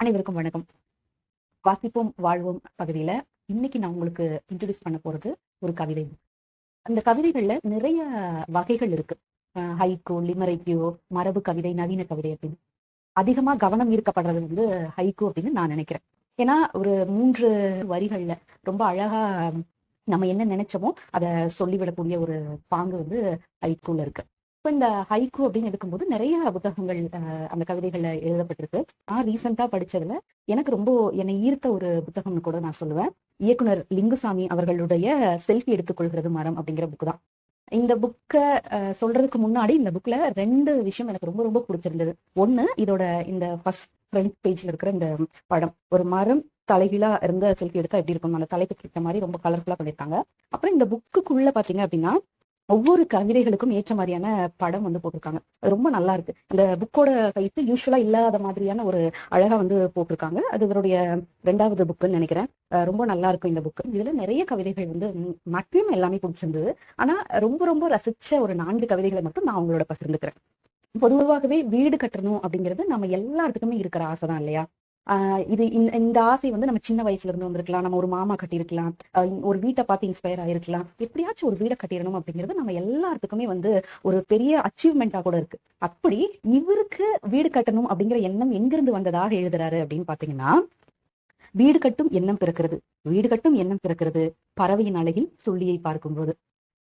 அனைவருக்கும் வணக்கம். வாசிப்போம் வாழ்வோம் பகுதியில இன்னைக்கு நான் உங்களுக்கு இன்ட்ரடியூஸ் பண்ண போறது ஒரு கவிதை. அந்த கவிதைகள்ல நிறைய வகைகள் இருக்கு. ஹைக்கோ லிமரைக்கியோ மரபு கவிதை நவீன கவிதை அப்படின்னு. அதிகமா கவனம் ஈர்க்கப்படுறது வந்து ஹைக்கோ அப்படின்னு நான் நினைக்கிறேன். ஏன்னா ஒரு மூன்று வரிகள்ல ரொம்ப அழகா நம்ம என்ன நினைச்சோமோ அதை சொல்லிவிடக்கூடிய ஒரு பாங்கு வந்து ஹைக்கூல இருக்கு. இப்போ இந்த ஹைக்கு அப்படின்னு எடுக்கும்போது நிறைய புத்தகங்கள் அந்த கவிதைகள்ல எழுதப்பட்டிருக்கு. நான் ரீசெண்டா படிச்சதுல எனக்கு ரொம்ப என்னை ஈர்த்த ஒரு புத்தகம்னு கூட நான் சொல்லுவேன். இயக்குனர் லிங்குசாமி அவர்களுடைய செல்ஃபி எடுத்துக்கொள்கிறது மரம் அப்படிங்கிற புக் தான். இந்த புக்கை சொல்றதுக்கு முன்னாடி இந்த புக்ல ரெண்டு விஷயம் எனக்கு ரொம்ப ரொம்ப பிடிச்சிருந்தது. ஒண்ணு இதோட இந்த ஃபர்ஸ்ட் ஃப்ரண்ட் பேஜ்ல இருக்கிற இந்த படம். ஒரு மரம் தலைகீழா இருந்த செல்ஃபி எடுத்தா எப்படி இருக்கும்? அந்த தலைக்கு கிட்ட மாதிரி ரொம்ப கலர்ஃபுல்லா பண்ணியிருக்காங்க. அப்புறம் இந்த புக்குக்குள்ள பாத்தீங்க அப்படின்னா ஒவ்வொரு கவிதைகளுக்கும் ஏற்ற மாதிரியான படம் வந்து போட்டிருக்காங்க. அது ரொம்ப நல்லா இருக்கு. இந்த புக்கோட கைத்து யூஸ்வலா இல்லாத மாதிரியான ஒரு அழகா வந்து போட்டிருக்காங்க. அது இவருடைய ரெண்டாவது புக்குன்னு நினைக்கிறேன். ரொம்ப நல்லா இருக்கும் இந்த புக்கு. இதுல நிறைய கவிதைகள் வந்து மேக்ஸிமம் எல்லாமே பிடிச்சிருந்தது. ஆனா ரொம்ப ரொம்ப ரசிச்ச ஒரு நான்கு கவிதைகளை மட்டும் நான் உங்களோட பகிர்ந்துக்கிறேன். பொதுவாகவே வீடு கட்டணும் அப்படிங்கிறது நம்ம எல்லாத்துக்குமே இருக்கிற ஆசை தான் இல்லையா? ஆஹ் இது இந்த இந்த ஆசை வந்து நம்ம சின்ன வயசுல இருந்து வந்திருக்கலாம். நம்ம ஒரு மாமா கட்டியிருக்கலாம். ஒரு வீட்டை பார்த்து இன்ஸ்பயர் ஆயிருக்கலாம். எப்படியாச்சும் ஒரு வீடை கட்டிடணும் அப்படிங்கிறது நம்ம எல்லாத்துக்குமே வந்து ஒரு பெரிய அச்சீவ்மெண்டா கூட இருக்கு. அப்படி இவருக்கு வீடு கட்டணும் அப்படிங்கிற எண்ணம் எங்கிருந்து வந்ததாக எழுதுறாரு அப்படின்னு பாத்தீங்கன்னா வீடு கட்டும் எண்ணம் பிறக்கிறது. வீடு கட்டும் எண்ணம் பிறக்கிறது. பறவையின் அழகில் சொல்லியை பார்க்கும்போது.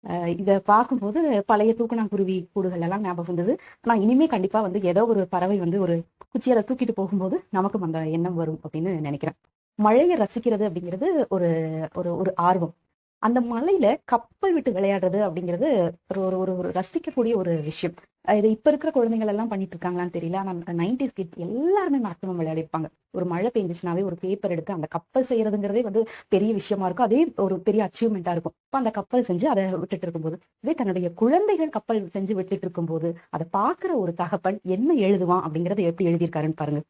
ஆஹ் பார்க்கும்போது பழைய தூக்கணாங்குருவி கூடுகள் எல்லாம் ஞாபகம் வந்தது. ஆனா இனிமே கண்டிப்பா வந்து ஏதோ ஒரு பறவை வந்து ஒரு குச்சியால தூக்கிட்டு போகும்போது நமக்கும் அந்த எண்ணம் வரும் அப்படின்னு நினைக்கிறேன். மழையை ரசிக்கிறது அப்படிங்கிறது ஒரு ஒரு ஒரு ஆர்வம். அந்த மலையில கப்பல் விட்டு விளையாடுறது அப்படிங்கிறது ஒரு ஒரு ஒரு ஒரு ரசிக்கக்கூடிய ஒரு விஷயம். இது இப்ப இருக்கிற குழந்தைகள் எல்லாம் பண்ணிட்டு இருக்காங்களான்னு தெரியல. ஆனா நைன்டிஸ் கிட் எல்லாருமே மேக்ஸிமம் விளையாடி இருப்பாங்க ஒரு மழை பெஞ்சிச்சுனாவே ஒரு பேப்பர் எடுத்து அந்த கப்பல் செய்யறதுங்கிறதே வந்து பெரிய விஷயமா இருக்கும். அதே ஒரு பெரிய அச்சீவ்மெண்டா இருக்கும். இப்ப அந்த கப்பல் செஞ்சு அதை விட்டுட்டு இருக்கும்போது இதே தன்னுடைய குழந்தைகள் கப்பல் செஞ்சு விட்டுட்டு இருக்கும்போது அதை பாக்குற ஒரு தகப்பன் என்ன எழுதுவான் அப்படிங்கறத எப்படி எழுதியிருக்காருன்னு பாருங்க.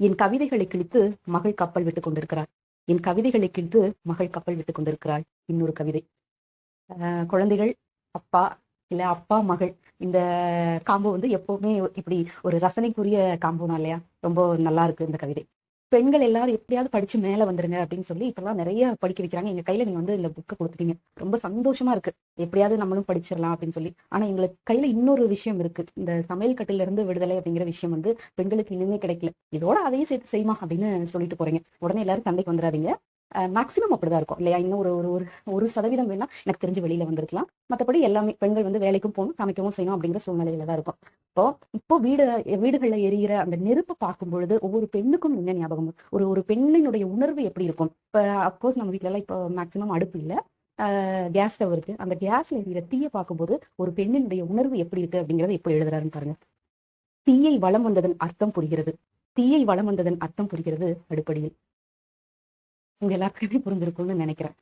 என் கவிதைகளை கிழித்து மகள் கப்பல் விட்டு கொண்டிருக்கிறார். என் கவிதைகளை கிழித்து மகள் கப்பல் விட்டு கொண்டிருக்கிறாள். இன்னொரு கவிதை. ஆஹ் குழந்தைகள் அப்பா இல்ல அப்பா மகள் இந்த காம்போ வந்து எப்பவுமே இப்படி ஒரு ரசனைக்குரிய காம்போனா இல்லையா? ரொம்ப நல்லா இருக்கு இந்த கவிதை. பெண்கள் எல்லாரும் எப்படியாவது படிச்சு மேல வந்துருங்க அப்படின்னு சொல்லி இப்பெல்லாம் நிறைய படிக்க வைக்கிறாங்க. எங்க கையில நீங்க வந்து இந்த புக்கை கொடுத்துட்டீங்க. ரொம்ப சந்தோஷமா இருக்கு. எப்படியாவது நம்மளும் படிச்சிடலாம் அப்படின்னு சொல்லி. ஆனா எங்களுக்கு கையில இன்னொரு விஷயம் இருக்கு. இந்த சமையல் கட்டில இருந்து விடுதலை அப்படிங்கிற விஷயம் வந்து பெண்களுக்கு இனிமே கிடைக்கல. இதோட அதையும் சேர்த்து செய்யுமா அப்படின்னு சொல்லிட்டு போறீங்க. உடனே எல்லாரும் சண்டைக்கு வந்துடாதீங்க. மேக்சிமம் அப்படிதான் இருக்கும். இல்லையா? இன்னும் ஒரு ஒரு ஒரு- ஒரு சதவீதம் வேணா எனக்கு தெரிஞ்சு வெளியில வந்திருக்கலாம். மத்தபடி எல்லாமே பெண்கள் வந்து வேலைக்கும் போகணும் சமைக்கவும் செய்யணும் அப்படிங்கிற சூழ்நிலையில தான் இருக்கும். இப்போ இப்போ வீடு வீடுகள்ல எரியிற அந்த நெருப்பை பார்க்கும் பொழுது ஒவ்வொரு பெண்ணுக்கும் என்ன ஞாபகம்? ஒரு ஒரு பெண்ணினுடைய உணர்வு எப்படி இருக்கும்? இப்ப அப்கோர்ஸ் நம்ம வீட்டுல எல்லாம் இப்போ மேக்சிமம் அடுப்பு இல்ல. கேஸ் ஸ்டவ் இருக்கு. அந்த கேஸ்ல எரியிற தீயை பார்க்கும்போது ஒரு பெண்ணினுடைய உணர்வு எப்படி இருக்கு அப்படிங்கறத எப்படி எழுதுறாருன்னு பாருங்க. தீயை வளம் வந்ததன் அர்த்தம் புரிகிறது. தீயை வளம் வந்ததன் அர்த்தம் புரிகிறது அடுப்படியில். உங்க எல்லாத்துக்குமே புரிஞ்சிருக்கும்னு நினைக்கிறேன்.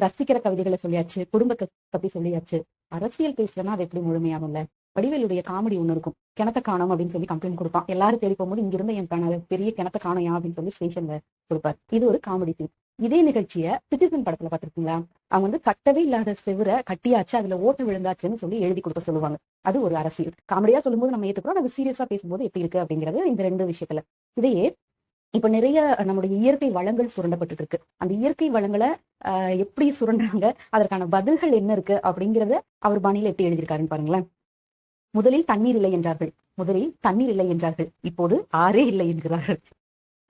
ரசிக்கிற கவிதைகளை சொல்லியாச்சு குடும்பத்தை பத்தி சொல்லியாச்சு அரசியல் பேசுறேன்னா அது எப்படி முழுமையாகும்ல? வடிவேலுடைய காமெடி ஒண்ணு இருக்கும். கிணத்த காணோம் அப்படின்னு சொல்லி கம்ப்ளைண்ட் கொடுப்பான். எல்லாரும் தேடி போகும்போது இங்க இருந்து என் கணவர் பெரிய கிணத்த காணையா? அப்படின்னு சொல்லி ஸ்டேஷன்ல கொடுப்பார். இது ஒரு காமெடி சீன் இதே நிகழ்ச்சிய சிட்டிசன் படத்துல பாத்திருக்கீங்களா அவங்க வந்து கட்டவே இல்லாத செவரை கட்டியாச்சு அதுல ஓட்டம் விழுந்தாச்சுன்னு சொல்லி எழுதி கொடுக்க சொல்லுவாங்க. அது ஒரு அரசியல். காமெடியா சொல்லும்போது நம்ம ஏத்துக்கிறோம் அது சீரியஸா பேசும்போது எப்படி இருக்கு அப்படிங்கிறது இந்த ரெண்டு விஷயத்துல. இதையே இப்ப நிறைய நம்முடைய இயற்கை வளங்கள் சுரண்டப்பட்டு இருக்கு அந்த இயற்கை வளங்களை ஆஹ் எப்படி சுரண்டுறாங்க அதற்கான பதில்கள் என்ன இருக்கு? அப்படிங்கறத அவர் பாணியில எப்படி எழுதியிருக்காருன்னு பாருங்களேன். முதலில் தண்ணீர் இல்லை என்றார்கள். முதலில் தண்ணீர் இல்லை என்றார்கள். இப்போது ஆறே இல்லை என்கிறார்கள்.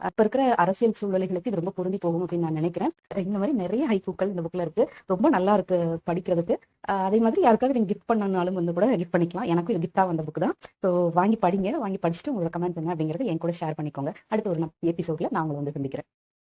அப்ப இருக்கிற அரசியல் சூழ்நிலைகளுக்கு இது ரொம்ப பொருந்தி போகும் அப்படின்னு நான் நினைக்கிறேன். இந்த மாதிரி நிறைய ஹைக்கூக்கள் இந்த புக்ல இருக்கு. ரொம்ப நல்லா இருக்கு படிக்கிறதுக்கு. அதே மாதிரி யாருக்காவது நீங்க கிஃப்ட் பண்ணனாலும் வந்து கூட கிஃப்ட் பண்ணிக்கலாம். எனக்கும் இது கிஃப்டா வந்த புக் தான். ஸோ வாங்கி படிங்க. வாங்கி படிச்சுட்டு உங்களோட கமெண்ட்ஸ் என்ன அப்படிங்கறத என் கூட ஷேர் பண்ணிக்கோங்க. அடுத்த ஒரு எபிசோட்ல நான் உங்களை வந்து சந்திக்கிறேன்.